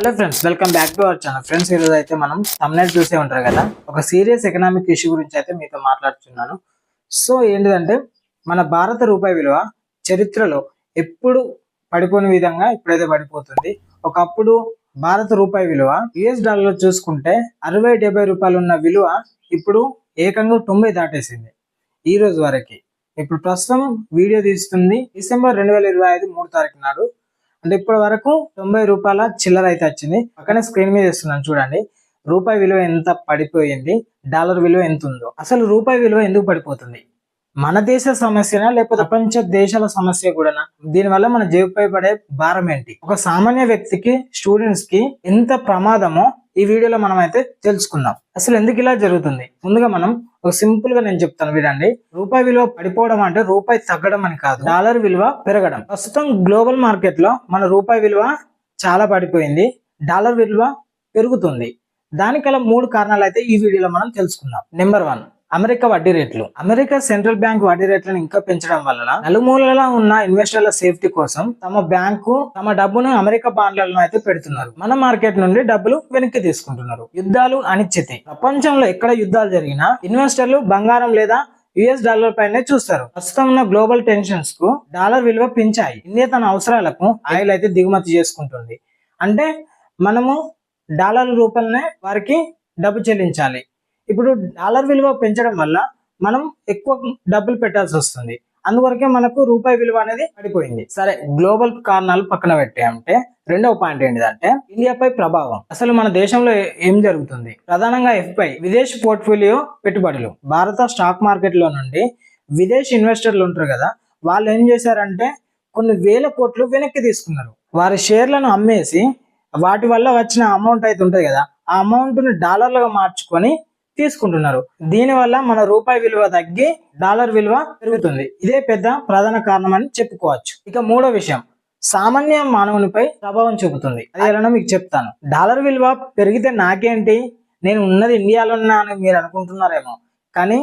Hello friends welcome back to our channel friends ఈరోజు అయితే మనం తమిళనాడు చూసే ఉంటారు కదా. ఒక సీరియస్ ఎకనామిక్ ఇష్యూ గురించి అయితే మీతో మాట్లాడుతున్నాను సో ఏంటిదంటే మన భారత రూపాయి విలువ చరిత్రలో ఎప్పుడు పడిపోయిన విధంగా ఇప్పుడైతే పడిపోతుంది. ఒకప్పుడు భారత రూపాయి విలువ యుఎస్ డాలర్ చూసుకుంటే అరవై డెబ్బై రూపాయలు ఉన్న విలువ ఇప్పుడు ఏకంగా తొంభై దాటేసింది. ఈ రోజు వరకు. ఇప్పుడు ప్రస్తుతం వీడియో తీస్తుంది డిసెంబర్ రెండు వేల ఇరవై ఐదు మూడు తారీఖు నాడు. అంటే ఇప్పటి వరకు తొంభై రూపాయల చిల్లర అయితే వచ్చింది. పక్కనే స్క్రీన్ మీద ఇస్తున్నాను చూడండి. రూపాయి విలువ ఎంత పడిపోయింది? డాలర్ విలువ ఎంత ఉందో. అసలు రూపాయి విలువ ఎందుకు పడిపోతుంది? మన దేశ సమస్యనా లేకపోతే ప్రపంచ దేశాల సమస్య కూడానా? దీనివల్ల మన జేబుపై పడే భారం ఏంటి? ఒక సామాన్య వ్యక్తికి స్టూడెంట్స్కి ఎంత ప్రమాదమో ఈ వీడియోలో మనం అయితే తెలుసుకుందాం. అసలు ఎందుకు ఇలా జరుగుతుంది? ముందుగా మనం ఒక సింపుల్గా నేను చెప్తాను వినండి. రూపాయి విలువ పడిపోవడం అంటే రూపాయి తగ్గడం అని కాదు. డాలర్ విలువ పెరగడం. ప్రస్తుతం గ్లోబల్ మార్కెట్లో మన రూపాయి విలువ చాలా పడిపోయింది. డాలర్ విలువ పెరుగుతుంది. దానికల మూడు కారణాలు అయితే ఈ వీడియోలో మనం తెలుసుకుందాం. Number one. అమెరికా వడ్డీ రేట్లు. అమెరికా సెంట్రల్ బ్యాంక్ వడ్డీ రేట్లను ఇంకా పెంచడం వల్ల నలుమూలలా ఉన్న ఇన్వెస్టర్ల సేఫ్టీ కోసం తమ బ్యాంకు తమ డబ్బును అమెరికా బాండ్లను అయితే పెడుతున్నారు. మన మార్కెట్ నుండి డబ్బులు వెనక్కి తీసుకుంటున్నారు. యుద్ధాలు అనిశ్చితి. ప్రపంచంలో ఎక్కడ యుద్ధాలు జరిగినా ఇన్వెస్టర్లు బంగారం లేదా యుఎస్ డాలర్ పైనే చూస్తారు. ప్రస్తుతం ఉన్న గ్లోబల్ టెన్షన్స్కు డాలర్ విలువ పెంచాయి. ఇండియా తన అవసరాలకు ఆయిల్ అయితే దిగుమతి చేసుకుంటుంది. అంటే మనము డాలర్ రూపంలోనే వారికి డబ్బు చెల్లించాలి. ఇప్పుడు డాలర్ విలువ పెంచడం వల్ల మనం ఎక్కువ డబ్బులు పెట్టాల్సి వస్తుంది. అందువరకే మనకు రూపాయి విలువ అనేది పడిపోయింది. సరే గ్లోబల్ కారణాలు పక్కన పెట్టామంటే రెండవ పాయింట్ ఏంటిదంటే ఇండియాపై ప్రభావం. అసలు మన దేశంలో ఏం జరుగుతుంది? ప్రధానంగా ఎఫ్ఐ విదేశీ పోర్ట్ఫోలియో పెట్టుబడులు. భారత స్టాక్ మార్కెట్లో నుండి విదేశీ ఇన్వెస్టర్లు ఉంటారు కదా వాళ్ళు ఏం చేశారంటే కొన్ని వేల కోట్లు వెనక్కి తీసుకున్నారు. వారి షేర్లను అమ్మేసి వాటి వల్ల వచ్చిన అమౌంట్ అయితే ఉంటుంది కదా ఆ అమౌంట్ని డాలర్లుగా మార్చుకొని తీసుకుంటున్నారు. దీనివల్ల మన రూపాయి విలువ తగ్గి డాలర్ విలువ పెరుగుతుంది. ఇదే పెద్ద ప్రధాన కారణం అని చెప్పుకోవచ్చు. ఇక మూడో విషయం. సామాన్య మానవునిపై ప్రభావం చూపుతుంది. అది ఎలానో మీకు చెప్తాను. డాలర్ విలువ పెరిగితే నాకేంటి? నేను ఉన్నది ఇండియాలో ఉన్నా అని మీరు అనుకుంటున్నారేమో. కానీ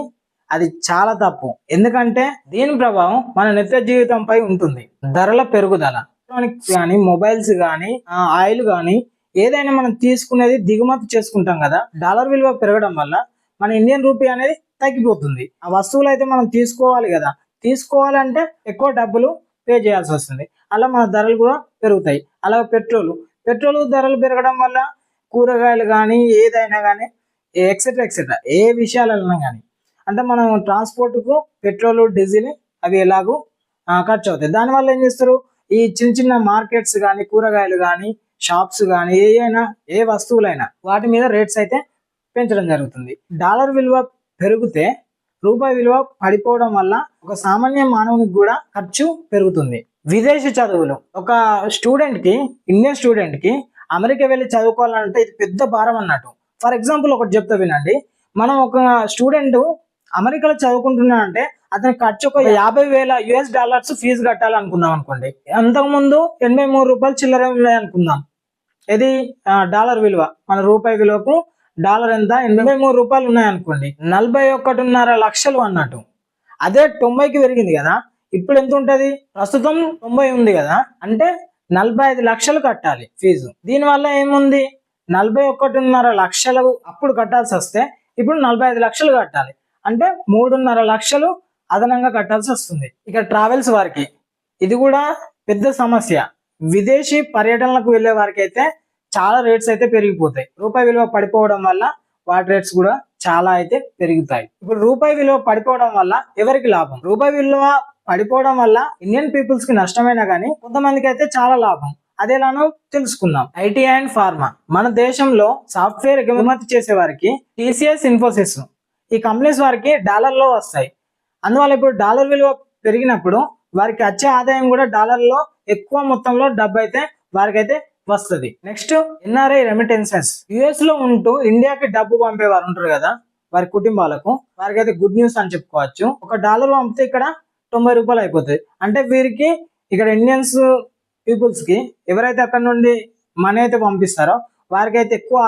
అది చాలా తప్పు. ఎందుకంటే దీని ప్రభావం మన నిత్య జీవితంపై ఉంటుంది. ధరల పెరుగుదల. ఎలక్ట్రానిక్స్ కానీ మొబైల్స్ కానీ ఆయిల్ కానీ ఏదైనా మనం తీసుకునేది దిగుమతి చేసుకుంటాం కదా డాలర్ విలువ పెరగడం వల్ల మన ఇండియన్ రూపీ అనేది తగ్గిపోతుంది. ఆ వస్తువులు అయితే మనం తీసుకోవాలి కదా తీసుకోవాలంటే ఎక్కువ డబ్బులు పే చేయాల్సి వస్తుంది. అలా మన ధరలు కూడా పెరుగుతాయి. అలా పెట్రోల్ పెట్రోల్ ధరలు పెరగడం వల్ల కూరగాయలు కానీ ఏదైనా కానీ ఎక్సెట్రా ఎక్సెట్రా ఏ విషయాలైనా కానీ. అంటే మనం ట్రాన్స్పోర్ట్కు పెట్రోల్ డీజిల్ అవి ఎలాగూ ఖర్చు అవుతాయి. దానివల్ల ఏం చేస్తారు? ఈ చిన్న చిన్న మార్కెట్స్ కానీ కూరగాయలు కానీ షాప్స్ కానీ ఏవైనా ఏ వస్తువులైనా వాటి మీద రేట్స్ అయితే పెంచడం జరుగుతుంది. డాలర్ విలువ పెరిగితే రూపాయి విలువ పడిపోవడం వల్ల ఒక సామాన్య మానవునికి కూడా ఖర్చు పెరుగుతుంది. విదేశీ చదువులు. ఒక స్టూడెంట్కి ఇండియన్ స్టూడెంట్కి అమెరికా వెళ్ళి చదువుకోవాలంటే ఇది పెద్ద భారం అన్నట్టు. ఫర్ ఎగ్జాంపుల్ ఒకటి చెప్తా వినండి. మనం ఒక స్టూడెంట్ అమెరికాలో చదువుకుంటున్నానంటే అతని ఖర్చు ఒక యాభై వేల యుఎస్ డాలర్స్ ఫీజు కట్టాలనుకుందాం అనుకోండి. అంతకుముందు ఎనభై మూడు రూపాయలు చిల్లర అనుకుందాం ఇది డాలర్ విలువ. మన రూపాయి విలువకు డాలర్ ఎంత? ఎనభై మూడు రూపాయలు ఉన్నాయి అనుకోండి నలభై ఒకటిన్నర లక్షలు అన్నట్టు. అదే తొంభైకి పెరిగింది కదా. ఇప్పుడు ఎంత ఉంటది? ప్రస్తుతం తొంభై ఉంది కదా. అంటే నలభై ఐదు లక్షలు కట్టాలి ఫీజు. దీనివల్ల ఏముంది? నలభై ఒకటిన్నర లక్షలు అప్పుడు కట్టాల్సి వస్తే ఇప్పుడు నలభై ఐదు లక్షలు కట్టాలి. అంటే మూడున్నర లక్షలు అదనంగా కట్టాల్సి వస్తుంది. ఇక ట్రావెల్స్ వారికి ఇది కూడా పెద్ద సమస్య. విదేశీ పర్యటనలకు వెళ్ళే వారికి అయితే చాలా రేట్స్ అయితే పెరిగిపోతాయి. రూపాయి విలువ పడిపోవడం వల్ల వాటి రేట్స్ కూడా చాలా అయితే పెరుగుతాయి. ఇప్పుడు రూపాయి విలువ పడిపోవడం వల్ల ఎవరికి లాభం? రూపాయి విలువ పడిపోవడం వల్ల ఇండియన్ పీపుల్స్కి నష్టమైనా కానీ కొంతమందికి అయితే చాలా లాభం. అదేలానో తెలుసుకుందాం. IT and pharma. మన దేశంలో సాఫ్ట్వేర్ ఎగుమతి చేసే వారికి టీసీఎస్ ఇన్ఫోసిస్ ఈ కంపెనీస్ వారికి డాలర్లో వస్తాయి. అందువల్ల ఇప్పుడు డాలర్ విలువ పెరిగినప్పుడు వారికి వచ్చే ఆదాయం కూడా డాలర్లో ఎక్కువ మొత్తంలో డబ్బు అయితే వారికి అయితే వస్తుంది. నెక్స్ట్ ఎన్ఆర్ఐ రెమిటెన్సెస్ యుఎస్లో ఉంటూ ఇండియాకి డబ్బు పంపే వారు ఉంటారు కదా వారి కుటుంబాలకు. వారికి అయితే గుడ్ న్యూస్ అని చెప్పుకోవచ్చు. ఒక డాలర్ పంపితే ఇక్కడ తొంభై రూపాయలు అయిపోతుంది. అంటే వీరికి ఇక్కడ ఇండియన్స్ పీపుల్స్కి ఎవరైతే అక్కడ నుండి మనీ అయితే పంపిస్తారో వారికి అయితే ఎక్కువ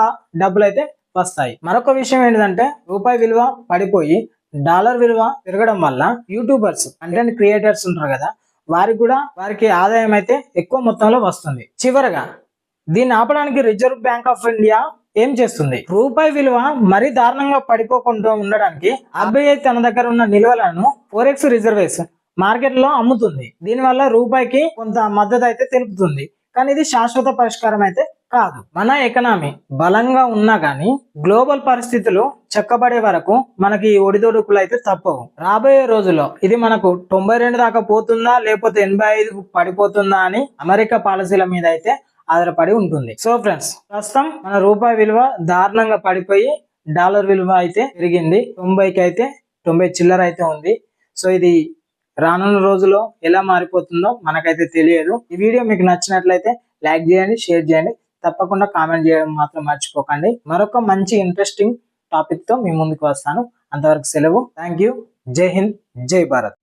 డబ్బులు అయితే వస్తాయి. మరొక విషయం ఏంటంటే రూపాయి విలువ పడిపోయి డాలర్ విలువ పెరగడం వల్ల యూట్యూబర్స్ కంటెంట్ క్రియేటర్స్ ఉంటారు కదా వారికి కూడా వారికి ఆదాయం అయితే ఎక్కువ మొత్తంలో వస్తుంది. చివరగా దీన్ని ఆపడానికి రిజర్వ్ బ్యాంక్ ఆఫ్ ఇండియా ఏం చేస్తుంది? రూపాయి విలువ మరీ దారుణంగా పడిపోకుండా ఉండడానికి ఆర్బీఐ తన దగ్గర ఉన్న నిల్వలను ఫోరెక్స్ రిజర్వేస్ మార్కెట్లో అమ్ముతుంది. దీనివల్ల రూపాయికి కొంత మద్దతు అయితే తెలుపుతుంది. కానీ ఇది శాశ్వత పరిష్కారం అయితే కాదు. మన ఎకనామీ బలంగా ఉన్నా కానీ గ్లోబల్ పరిస్థితులు చెక్కబడే వరకు మనకి ఈ ఒడిదొడుకులు అయితే తప్పవు. రాబోయే రోజుల్లో ఇది మనకు తొంభై రెండు దాకా పోతుందా లేకపోతే ఎనభై ఐదు పడిపోతుందా అని అమెరికా పాలసీల మీద అయితే ఆధారపడి ఉంటుంది. సో ఫ్రెండ్స్ ప్రస్తుతం మన రూపాయి విలువ దారుణంగా పడిపోయి డాలర్ విలువ అయితే పెరిగింది. తొంభైకి అయితే తొంభై చిల్లర అయితే ఉంది. సో ఇది రానున్న రోజుల్లో ఎలా మారిపోతుందో మనకైతే తెలియదు. ఈ వీడియో మీకు నచ్చినట్లయితే లైక్ చేయండి షేర్ చేయండి. తప్పకుండా కామెంట్ చేయడం మాత్రం మర్చిపోకండి. మరొక మంచి ఇంట్రెస్టింగ్ టాపిక్తో మీ ముందుకు వస్తాను. అంతవరకు సెలవు. థ్యాంక్ యూ జై హింద్. జై భారత్.